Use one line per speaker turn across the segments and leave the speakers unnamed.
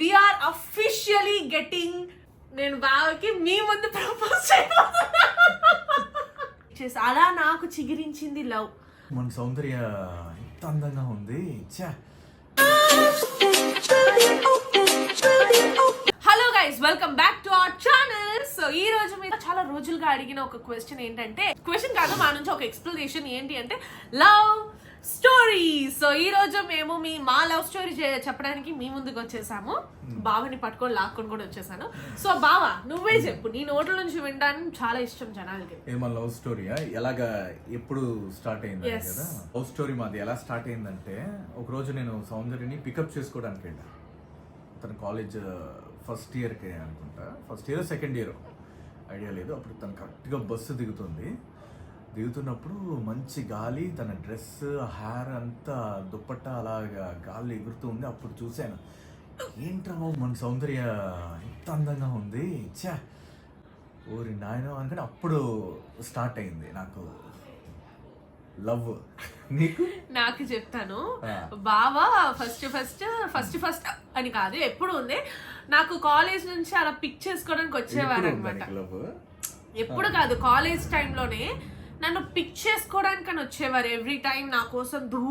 We are officially getting నేను బావకి మీ ముందు ప్రపోజ్ చేసి అలా నాకు చిగిరించింది లవ్.
మన సౌందర్య ఎంత అందంగా ఉంది.
Hello guys welcome back to our channel so ఈ రోజు మీరు చాలా రోజులుగా అడిగిన ఒక క్వశ్చన్ ఏంటంటే క్వశ్చన్ కాదు మా నుంచి ఒక ఎక్స్ప్లెనేషన్ ఏంటి అంటే లవ్ సో ఈ రోజు మేము మీ మా లవ్ స్టోరీ చెప్పడానికి మీ ముందుకు వచ్చేసాము. బావని పట్టుకొని లాక్కొని కూడా వచ్చేసాను. సో బావ నువ్వే చెప్పు. నీ నోట్ల నుంచి వినడానికి చాలా ఇష్టం జనాలకి.
ఏమన్నా లవ్ స్టోరీయా ఎలాగా ఎప్పుడు స్టార్ట్ అయింది. కదా? లవ్ స్టోరీ మాది ఎలా స్టార్ట్ అయిందంటే ఒక రోజు నేను సౌందర్యని పికప్ చేసుకోవడానికి వెళ్ళా తన కాలేజ్ ఫస్ట్ ఇయర్కి అనుకుంటా. First year second year idea లేదు. అప్పుడు తను కరెక్ట్గా బస్సు దిగుతుంది. దిగుతున్నప్పుడు మంచి గాలి తన డ్రెస్ హెయిర్ అంతా దుప్పట్టా అలాగా గాలి ఎగురుతూ ఉంది. అప్పుడు చూశాను ఏంట్రా మన సౌందర్య? ఎంత అందంగా ఉంది. ఛా! ఊరి నాయన అనుకుని అప్పుడు స్టార్ట్ అయింది నాకు లవ్. నీకు?
నాకు చెప్తాను. బావా ఫస్ట్ ఫస్ట్ ఫస్ట్ ఫస్ట్ అని కాదు ఎప్పుడు ఉంది? నాకు కాలేజ్ నుంచి అలా పిక్ చేసుకోవడానికి వచ్చేవారు అనమాట ఎప్పుడు కాదు కాలేజ్ టైంలోనే నన్ను పిక్ చేసుకోవడానికి అని వచ్చేవారు ఎవ్రీ టైం నా కోసం దూ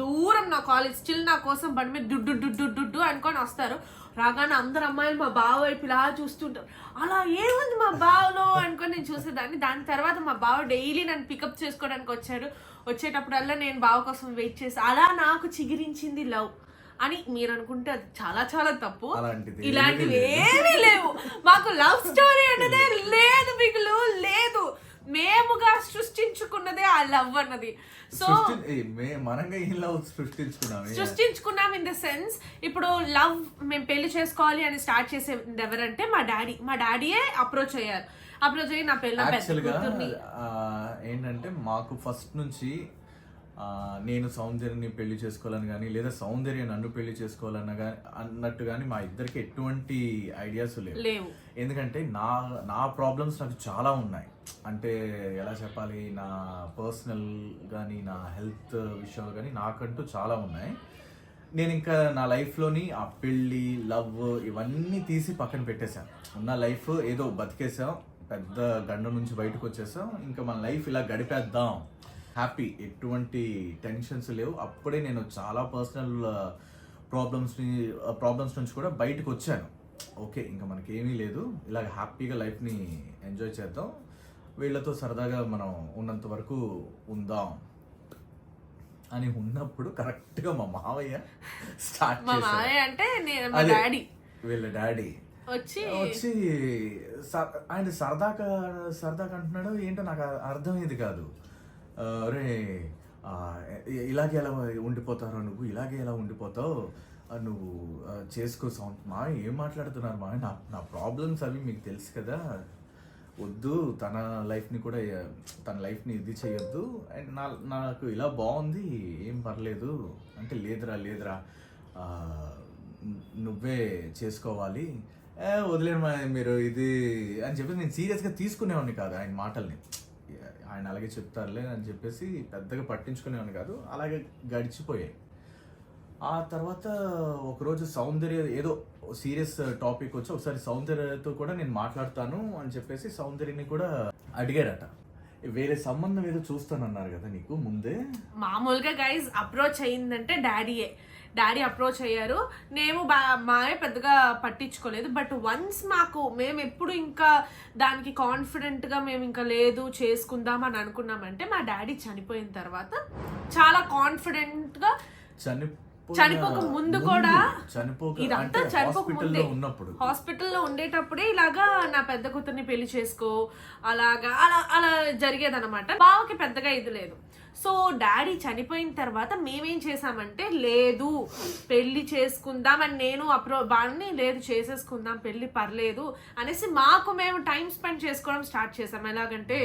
దూరం నా కాలేజ్ స్టిల్ నా కోసం బండి మీద డుడ్డు డుడ్డు డుడ్డు అనుకొని వస్తారు. రాగానే అందరు అమ్మాయిలు మా బావ వైపు ఇలా చూస్తుంటారు. అలా ఏముంది మా బావలో? అనుకొని నేను చూసేదాన్ని. దాని తర్వాత మా బావ డైలీ నన్ను పికప్ చేసుకోవడానికి వచ్చారు వచ్చేటప్పుడల్లా నేను బావ కోసం వెయిట్ చేసి అలా నాకు చిగిరించింది లవ్ అని మీరు అనుకుంటే అది చాలా చాలా తప్పు. ఇలాంటివి
ఏమీ
లేవు. మాకు లవ్ స్టోరీ అన్నదే లేదు మిగులు లేదు. మేముగా సృష్టించుకున్నదే ఆ లవ్ అన్నది. సో
మనంగా ఈ లవ్ సృష్టించుకున్నామే
సృష్టించుకున్నాం ఇన్ ద సెన్స్ ఇప్పుడు లవ్ మేము పెళ్ళి చేసుకోవాలి అని స్టార్ట్ చేసేది ఎవరంటే మా డాడీ. మా డాడీయే అప్రోచ్ అయ్యారు. అప్రోచ్ అయ్యి నా పెళ్ళ
ఏంటంటే మాకు ఫస్ట్ నుంచి నేను సౌందర్యని పెళ్ళి చేసుకోవాలని కానీ లేదా సౌందర్య నన్ను పెళ్ళి చేసుకోవాలన్న కానీ అన్నట్టు కానీ మా ఇద్దరికి ఎటువంటి ఐడియాస్ లేవు.
లేవు.
ఎందుకంటే నా నా ప్రాబ్లమ్స్ నాకు చాలా ఉన్నాయి. అంటే ఎలా చెప్పాలి నా పర్సనల్ కానీ నా హెల్త్ విషయాలు కానీ నాకంటూ చాలా ఉన్నాయి. నేను ఇంకా నా లైఫ్లోని ఆ పెళ్ళి లవ్ ఇవన్నీ తీసి పక్కన పెట్టేశాను. ఉన్న లైఫ్ ఏదో బతికేసాం పెద్ద గండ నుంచి బయటకు వచ్చేసాం ఇంకా మన లైఫ్ ఇలా గడిపేద్దాం. హ్యాపీ. ఎటువంటి టెన్షన్స్ లేవు. అప్పుడే నేను చాలా పర్సనల్ ప్రాబ్లమ్స్ని ప్రాబ్లమ్స్ నుంచి కూడా బయటకు వచ్చాను. ఓకే ఇంకా మనకి ఏమీ లేదు. ఇలాగ హ్యాపీగా లైఫ్ని ఎంజాయ్ చేద్దాం. వీళ్ళతో సరదాగా మనం ఉన్నంత వరకు ఉందాం అని ఉన్నప్పుడు కరెక్ట్గా మా మావయ్య స్టార్ట్
మా అంటే నేను మా
అదే,
డాడీ.
వీళ్ళ డాడీ.
వచ్చి
వచ్చి ఆయన సరదాగా సరదాగా అంటున్నాడు. ఏంటో నాకు అర్థమయ్యేది కాదు. రే అరే ఇలాగే ఎలా ఉండిపోతారో నువ్వు ఇలాగే ఎలా ఉండిపోతావు? నువ్వు చేసుకో సౌండ్. మా ఏం మాట్లాడుతున్నారు మా? నా నా ప్రాబ్లమ్స్ అవి మీకు తెలుసు కదా. వద్దు తన లైఫ్ని కూడా తన లైఫ్ని ఇది చేయొద్దు. అండ్ నా నాకు ఇలా బాగుంది ఏం పర్లేదు. అంటే లేదురా లేదురా. నువ్వే చేసుకోవాలి. ఏ వదిలేను మీరు ఇది అని చెప్పి నేను సీరియస్గా తీసుకునేవాడిని కాదు ఆయన మాటల్ని. ఆయన అలాగే చెప్తారులే అని చెప్పేసి పెద్దగా పట్టించుకునేవాడిని కాదు అలాగే గడిచిపోయాయి. ఆ తర్వాత ఒకరోజు సౌందర్య ఏదో సీరియస్ టాపిక్ వచ్చి ఒకసారి సౌందర్యతో కూడా నేను మాట్లాడతాను అని చెప్పేసి సౌందర్యని కూడా అడిగారట. వేరే సంబంధం ఏదో చూస్తానన్నారు కదా నీకు ముందే?
మామూలుగా గైజ్ అప్రోచ్ అయిందంటే డాడీయే డాడీ అప్రోచ్ అయ్యారు. నేను బా మాయే పెద్దగా పట్టించుకోలేదు. బట్ వన్స్ మాకు మేము ఎప్పుడు ఇంకా దానికి కాన్ఫిడెంట్గా మేము ఇంకా లేదు చేసుకుందాం అని అనుకున్నామంటే మా డాడీ చనిపోయిన తర్వాత చాలా కాన్ఫిడెంట్గా
చనిపో
చనిపోక ముందు కూడా
చనిపోక
ఇదంతా చనిపోక ముందే
ఉన్నప్పుడు.
హాస్పిటల్లో ఉండేటప్పుడే ఇలాగా నా పెద్ద కూతుర్ని పెళ్ళి చేసుకో అలాగా అలా అలా జరిగేదన్నమాట. బావకి పెద్దగా ఇది లేదు. సో డాడీ చనిపోయిన తర్వాత మేమేం చేసామంటే లేదు పెళ్ళి చేసుకుందాం అని నేను అప్రో బాగా లేదు చేసేసుకుందాం పెళ్ళి పర్లేదు అనేసి మాకు మేము టైం స్పెండ్ చేసుకోవడం స్టార్ట్ చేసాం ఎలాగంటే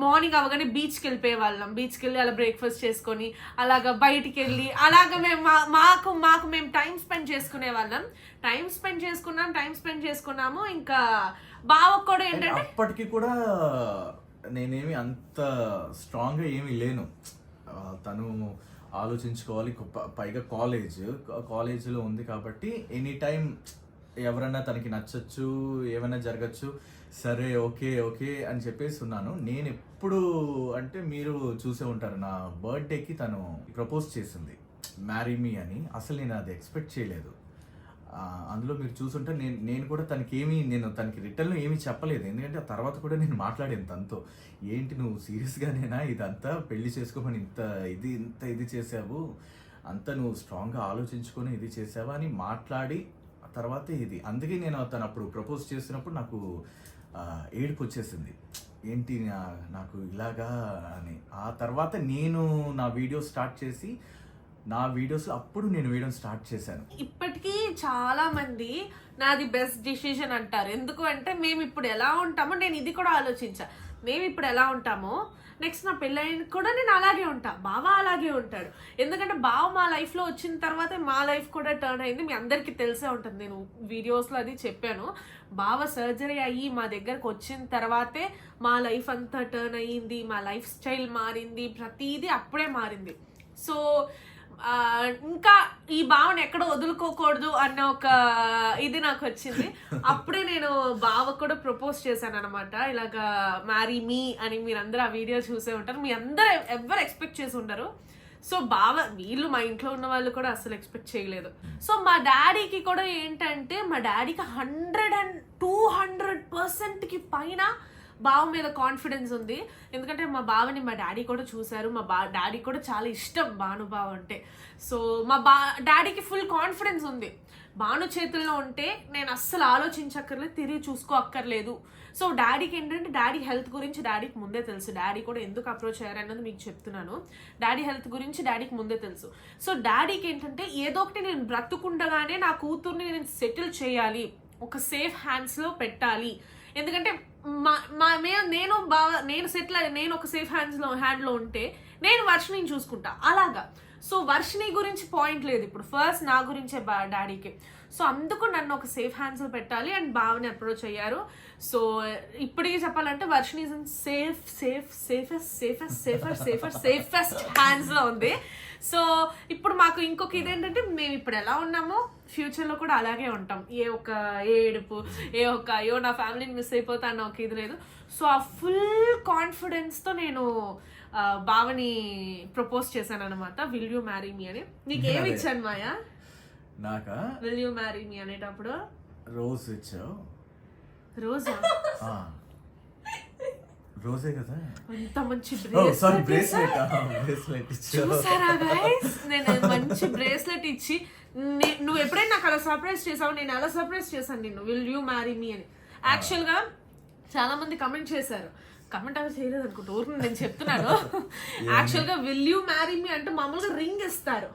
మార్నింగ్ అవగానే బీచ్కి వెళ్ళిపోయే వాళ్ళం బీచ్కి వెళ్ళి అలా బ్రేక్ఫాస్ట్ చేసుకొని అలాగా బయటికి వెళ్ళి అలాగా మేము మా- మాకు మాకు మేము టైం స్పెండ్ చేసుకునే వాళ్ళం టైం స్పెండ్ చేసుకున్నాం టైం స్పెండ్ చేసుకున్నాము. ఇంకా బావకు కూడా ఏంటంటే
అప్పటికి కూడా నేనేమి అంత స్ట్రాంగ్గా ఏమీ లేను. తను ఆలోచించుకోవాలి. పైగా కాలేజ్ కాలేజీలో ఉంది కాబట్టి ఎనీ టైం ఎవరన్నా తనకి నచ్చచ్చు ఏమైనా జరగచ్చు సరే ఓకే ఓకే అని చెప్పేసి ఉన్నాను. నేను ఎప్పుడు అంటే మీరు చూసే ఉంటారు. నా బర్త్డేకి తను ప్రపోజ్ చేసింది. మ్యారీ మీ అని. అసలు నేను అది ఎక్స్పెక్ట్ చేయలేదు. అందులో మీరు చూసుంటే నేను నేను కూడా తనకి ఏమీ నేను తనకి రిటర్న్లో ఏమీ చెప్పలేదు. ఎందుకంటే ఆ తర్వాత కూడా నేను మాట్లాడాను తనతో. ఏంటి నువ్వు సీరియస్గానేనా ఇదంతా పెళ్ళి చేసుకోమని ఇంత ఇది ఇంత ఇది చేసావు అంత నువ్వు స్ట్రాంగ్గా ఆలోచించుకొని ఇది చేసావా అని మాట్లాడి ఆ తర్వాత ఇది. అందుకే నేను తను అప్పుడు ప్రపోజ్ చేసినప్పుడు నాకు ఏడుపు వచ్చేసింది ఏంటి నాకు ఇలాగా అని. ఆ తర్వాత నేను నా వీడియో స్టార్ట్ చేసి నా వీడియోస్లో అప్పుడు నేను వేయడం స్టార్ట్ చేశాను.
ఇప్పటికీ చాలా మంది నాది బెస్ట్ డిసిషన్ అంటారు. ఎందుకు అంటే మేము ఇప్పుడు ఎలా ఉంటామో నేను ఇది కూడా ఆలోచించా. మేము ఇప్పుడు ఎలా ఉంటామో నెక్స్ట్ నా పెళ్ళైన కూడా నేను అలాగే ఉంటా. బావ అలాగే ఉంటాడు. ఎందుకంటే బావ మా లైఫ్లో వచ్చిన తర్వాత మా లైఫ్ కూడా టర్న్ అయింది. మీ అందరికీ తెలిసే ఉంటుంది. నేను వీడియోస్లో అది చెప్పాను. బావ సర్జరీ అయ్యి మా దగ్గరకు వచ్చిన తర్వాతే మా లైఫ్ అంతా టర్న్ అయ్యింది. మా లైఫ్ స్టైల్ మారింది. ప్రతిదీ అప్పుడే మారింది. సో ఇంకా ఈ భావన ఎక్కడ వదులుకోకూడదు అన్న ఒక ఇది నాకు వచ్చింది. అప్పుడే నేను బావ కూడా ప్రపోజ్ చేశాను అనమాట ఇలాగ మ్యారీ మీ అని మీరందరూ ఆ వీడియో చూసే ఉంటారు. మీ అందరూ ఎవరు ఎక్స్పెక్ట్ చేసి ఉంటారు సో బావ వీళ్ళు మా ఇంట్లో ఉన్న వాళ్ళు కూడా అసలు ఎక్స్పెక్ట్ చేయలేదు. సో మా డాడీకి కూడా ఏంటంటే మా డాడీకి హండ్రెడ్ అండ్ టూ హండ్రెడ్ పర్సెంట్కి పైన బావ మీద కాన్ఫిడెన్స్ ఉంది. ఎందుకంటే మా బావని మా డాడీ కూడా చూశారు. మా బా డాడీ కూడా చాలా ఇష్టం భానుబావ అంటే. సో మా బా డాడీకి ఫుల్ కాన్ఫిడెన్స్ ఉంది. భాను చేతుల్లో ఉంటే నేను అస్సలు ఆలోచించక్కర్లేదు తిరిగి చూసుకో అక్కర్లేదు సో డాడీకి ఏంటంటే డాడీ హెల్త్ గురించి డాడీకి ముందే తెలుసు. డాడీ కూడా ఎందుకు అప్రోచ్ అయ్యారన్నది మీకు చెప్తున్నాను. డాడీ హెల్త్ గురించి డాడీకి ముందే తెలుసు. సో డాడీకి ఏంటంటే ఏదో ఒకటి నేను బ్రతుకుండగానే నా కూతుర్ని నేను సెటిల్ చేయాలి. ఒక సేఫ్ హ్యాండ్స్లో పెట్టాలి. ఎందుకంటే మా మా మే- నేను బాగా నేను సెటిల్ అయ్యి నేను ఒక సేఫ్ హ్యాండ్స్లో హ్యాండ్లో ఉంటే నేను వర్షిని చూసుకుంటా. అలాగా. సో వర్షిని గురించి పాయింట్ లేదు ఇప్పుడు. ఫస్ట్ నా గురించే బా డాడీకి. సో అందుకు నన్ను ఒక సేఫ్ హ్యాండ్స్లో పెట్టాలి అండ్ బావని అప్రోచ్ అయ్యారు. సో ఇప్పటికీ చెప్పాలంటే Varshini is in safe safe safest safest safer safer safest హ్యాండ్స్లో ఉంది. సో ఇప్పుడు మాకు ఇంకొక ఇదేంటంటే మేము ఇప్పుడు ఎలా ఉన్నామో ఫ్యూచర్లో కూడా అలాగే ఉంటాం. ఏ ఒక్క ఏడుపు ఏ ఒక్క అయ్యో నా ఫ్యామిలీని మిస్ అయిపోతా అన్న ఒక ఇది లేదు. సో ఆ ఫుల్ కాన్ఫిడెన్స్తో నేను ఆ, బావని ప్రపోజ్ చేశాను అనమాట విల్ యూ మ్యారీ మీ అని. నీకు ఏమి. ఇచ్చాను మాయా?
నాకా?
విల్ యూ మ్యారీ మీ అనేటప్పుడు.
రోజ్ ఇచ్చావు.
రోజా.
రోజే కదా.
అంత మంచి బ్రేస్లెట్
బ్రేస్లెట్
చూసారా గైస్ నేను మంచి బ్రేస్లెట్ ఇచ్చి నువ్వు ఎప్పుడైనా నాకు అలా సర్ప్రైజ్ చేసావు నేను అలా సర్ప్రైజ్ చేశాను నిన్ను. విల్ యూ మ్యారీ మీ అని. యాక్చువల్గా చాలా మంది కమెంట్ చేశారు. కమెంట్ అవి చేయలేదు అనుకుంటా ఊరికి నేను చెప్తున్నాను. యాక్చువల్గా విల్ యూ మ్యారీ మీ అంటే మామూలుగా రింగ్ ఇస్తారు.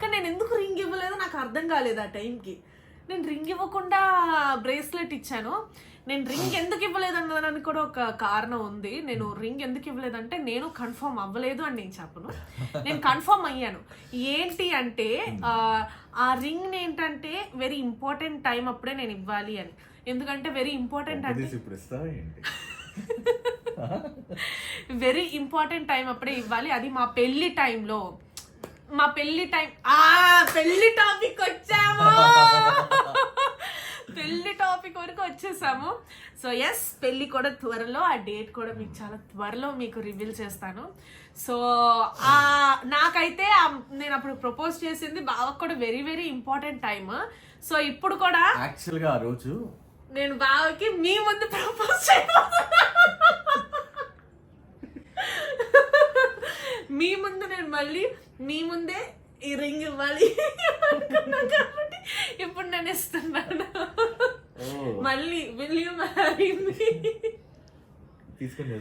కానీ నేను ఎందుకు రింగ్ ఇవ్వలేదో నాకు అర్థం కాలేదు ఆ టైంకి నేను రింగ్ ఇవ్వకుండా బ్రేస్లెట్ ఇచ్చాను. నేను రింగ్ ఎందుకు ఇవ్వలేదు అన్నదానికి కూడా ఒక కారణం ఉంది. నేను రింగ్ ఎందుకు ఇవ్వలేదంటే నేను కన్ఫర్మ్ అవ్వలేదు అని నేను చెప్పను. నేను కన్ఫర్మ్ అయ్యాను. ఏంటి అంటే ఆ, రింగ్ ఏంటంటే వెరీ ఇంపార్టెంట్ టైం అప్పుడే నేను ఇవ్వాలి అని. ఎందుకంటే వెరీ ఇంపార్టెంట్ అంటే వెరీ ఇంపార్టెంట్ టైం అప్పుడే ఇవ్వాలి. అది మా పెళ్ళి టైంలో మా పెళ్ళి టైం ఆ పెళ్ళి టాపిక్ వచ్చాము! పెళ్ళి టాపిక్ వరకు వచ్చేసాము. సో ఎస్ పెళ్ళి కూడా త్వరలో ఆ డేట్ కూడా మీకు చాలా త్వరలో మీకు రివీల్ చేస్తాను. సో ఆ నాకైతే నేను అప్పుడు ప్రపోజ్ చేసింది బాగా కూడా very very important time so ఇప్పుడు కూడా
యాక్చువల్గా ఆ రోజు
నేను బావకి మీ ముందు ప్రపోజ్ చేయబోతున్నా మీ ముందు నేను మళ్ళీ మీ ముందే ఈ రింగ్ ఇవ్వాలి. అనుకున్నా కాబట్టి ఇప్పుడు నేను ఇస్తున్నాను. మళ్ళీ విల్ యూ మ్యారీ మీ
తీసుకొని.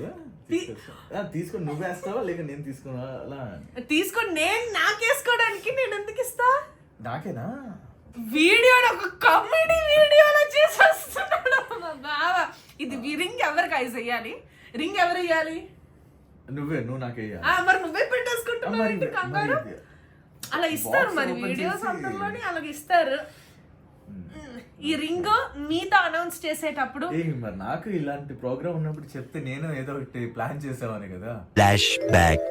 ఆ, తీసుకొని నువ్వు వేస్తావా? లేక నేను తీసుకున్నా అలా
తీసుకొని నేను నాకేసుకోవడానికి నేను ఎందుకు ఇస్తా?
నాకేనా?
వీడియోలో ఒక కామెడీ వీడియోలో చేసి వస్తున్నాడు మా బావ. ఇది రింగ్ ఎవరికి ఐస్ వేయాలి రింగ్ ఎవరు వేయాలి
నువ్వే నువ్వు నాకే
ఆ, మరి నువ్వే పెట్టేసుకుంటున్నావు కంగారు? అలా ఇస్తారు మరి వీడియోస్ అందరిలోని అలాగ ఇస్తారు. ఈ రింగ్ మీతో అనౌన్స్ చేసేటప్పుడు
మరి నాకు ఇలాంటి ప్రోగ్రామ్ ఉన్నప్పుడు చెప్తే నేను ఏదో ఒకటి ప్లాన్ చేసేవాని కదా
Flashback.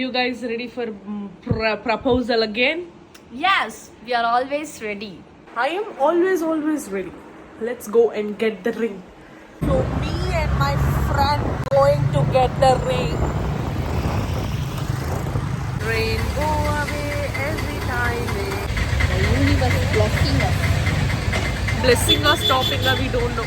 You guys ready for proposal again
Yes, we are always ready.
I am always, always ready. Let's go and get the ring. So me and my friend going to get the ring. Rain go away every time.
The universe is blessing us.
Blessing or stopping us, we don't know.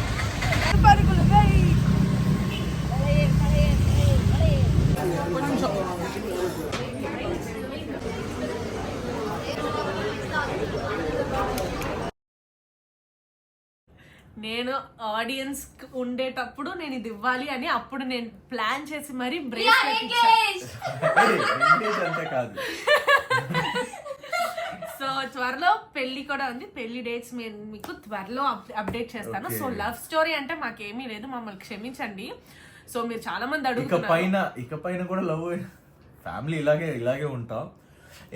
నేను audience ఉండేటప్పుడు నేను ఇది ఇవ్వాలి అని అప్పుడు నేను plan చేసి మరీ
అంతే కాదు.
సో త్వరలో పెళ్ళి కూడా ఉంది. పెళ్ళి డేట్స్ నేను మీకు త్వరలో అప్డేట్ చేస్తాను. సో లవ్ స్టోరీ అంటే మాకేమీ లేదు. మమ్మల్ని క్షమించండి. సో మీరు చాలా మంది
ఇక
అడుగుతున్నారు.
పైన ఇక పైన కూడా లవ్ ఫ్యామిలీ ఇలాగే ఇలాగే ఉంటాం.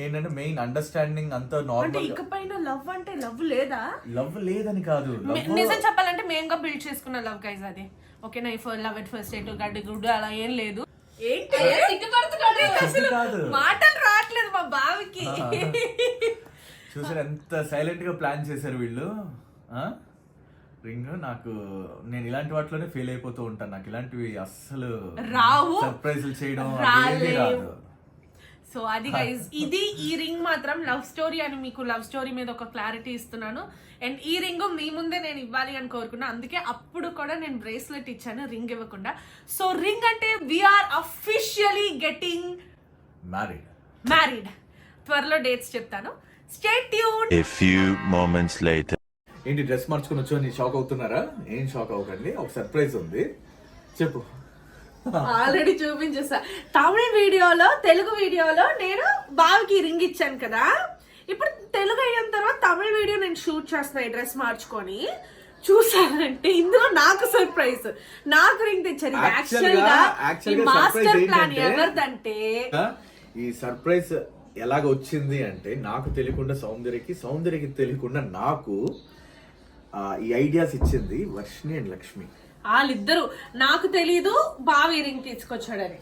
ఏంటంటే మెయిన్ అండర్స్టాండింగ్ అంతా
అంటే
నార్మల్
ఇక పైన లవ్ అంటే లవ్ లేదా?
లవ్ లేదని కాదు.
నిజం చెప్పాలంటే మేంగా బిల్డ్ చేసుకున్న లవ్ గైజ్ అది. ఓకే నా for love at first sight గడ్డి గుడ్డు అలా ఏం లేదు. ఏంటి. మాటలు రావట్లేదు మా బావికి.
చూసారు? ఎంత సైలెంట్గా ప్లాన్ చేశారు వీళ్ళు? రింగ్ నాకు నేను ఇలాంటి వాటిలోనే ఫెయిల్ అయిపోతూ ఉంటాను. నాకు ఇలాంటివి అస్సలు
రావు.
సర్ప్రైజ్లు చేయడం. రాదు.
సో అది గైజ్ ఇది ఈ రింగ్ మాత్రం లవ్ స్టోరీ అని మీకు లవ్ స్టోరీ మీద ఒక క్లారిటీ ఇస్తున్నాను. అండ్ ఈ రింగ్ మీ ముందే నేను ఇవ్వాలి అని కోరుకున్నా. అందుకే అప్పుడు కూడా నేను బ్రేస్లెట్ ఇచ్చాను రింగ్ ఇవ్వకుండా. సో రింగ్ అంటే we are officially getting
married
married త్వరలో డేట్స్ చెప్తాను. Stay tuned
A few moments later.
ఏంటి డ్రెస్ మార్చుకుని వచ్చి షాక్ అవుతున్నారా? ఏం షాక్ అవ్వకండి. ఒక సర్ప్రైజ్ ఉంది. చెప్పు.
ఆల్రెడీ చూపించేసా. తమిళ వీడియోలో తెలుగు వీడియోలో నేను బావికి రింగ్ ఇచ్చాను కదా. ఇప్పుడు తెలుగు అయిన తర్వాత తమిళ వీడియో నేను షూట్ చేస్తున్నా ఈ డ్రెస్ మార్చుకొని. చూసానంటే ఇందులో నాకు సర్ప్రైజ్ నాకు రింగ్ తెచ్చారు.
Actual
యాక్చువల్
గా- actual
మాస్టర్
surprise
ప్లాన్
ఏంటంటే-
ఎవరిదంటే?
ఈ సర్ప్రైజ్ ఎలాగ వచ్చింది అంటే నాకు తెలియకుండా సౌందర్యకి సౌందర్యకి తెలియకుండా నాకు ఈ ఐడియాస్ ఇచ్చింది వర్షిణి అండ్ లక్ష్మి.
వాళ్ళిద్దరు. నాకు తెలీదు బావి రింగ్ తీసుకొచ్చాడని.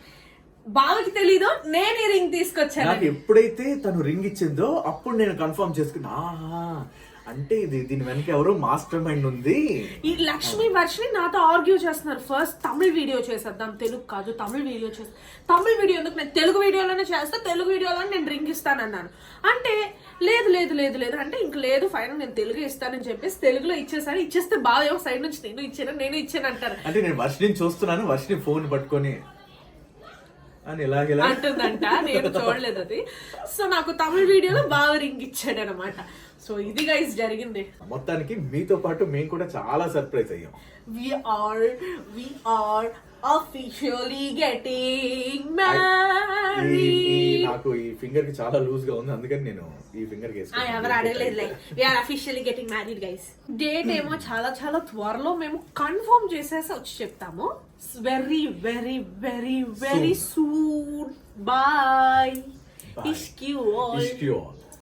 బావికి తెలీదు నేను ఈ రింగ్
నాకు
తీసుకొచ్చాను
ఎప్పుడైతే తను రింగ్ ఇచ్చిందో అప్పుడు నేను కన్ఫర్మ్ చేసుకున్నా అంటే ఇది దీని వెనక ఎవరో మాస్టర్ మైండ్ ఉంది.
ఈ లక్ష్మి వర్షిని నాతో ఆర్గ్యూ చేస్తున్నారు. ఫస్ట్ తమిళ వీడియో చేసేద్దాం. తెలుగు కాదు తమిళ వీడియో చేస్తా తమిళ వీడియో ఎందుకు నేను తెలుగు వీడియోలోనే చేస్తా తెలుగు వీడియోలోనే నేను రింగ్ ఇస్తానన్నాను. అంటే లేదు లేదు లేదు లేదు. అంటే ఇంక లేదు ఫైనల్ నేను తెలుగు ఇస్తానని చెప్పేసి తెలుగులో ఇచ్చేసాను. ఇచ్చేస్తే బాగా ఏమో సైడ్ నుంచి నేను ఇచ్చాను నేను ఇచ్చాను అంటారు.
అంటే నేను వర్షిని చూస్తున్నాను వర్షిని ఫోన్ పట్టుకొని అని ఇలాగెలా
అంటుందంట. నేను చూడలేదు అది. సో నాకు తమిళ వీడియోలో బాగా రింగ్ ఇచ్చాడు అనమాట సో ఇది గైస్ జరిగింది.
మొత్తానికి మీతో పాటు మేము కూడా చాలా సర్ప్రైజ్ అయ్యాం.
We are officially getting
ఈ- ఈ
married
నాకు ఈ ఫింగర్కి చాలా లూజ్గా ఉంది అందుకని నేను ఈ ఫింగర్కి
ఆ, ఎవరు అడగలేదులే we are officially getting married guys date ఏమో చాలా చాలా త్వరలో మేము కన్ఫర్మ్ చేసేసి వచ్చి చెప్తాము. Very very very very soon bye
Bye.
ఇష్క్యూ ఆల్
you all.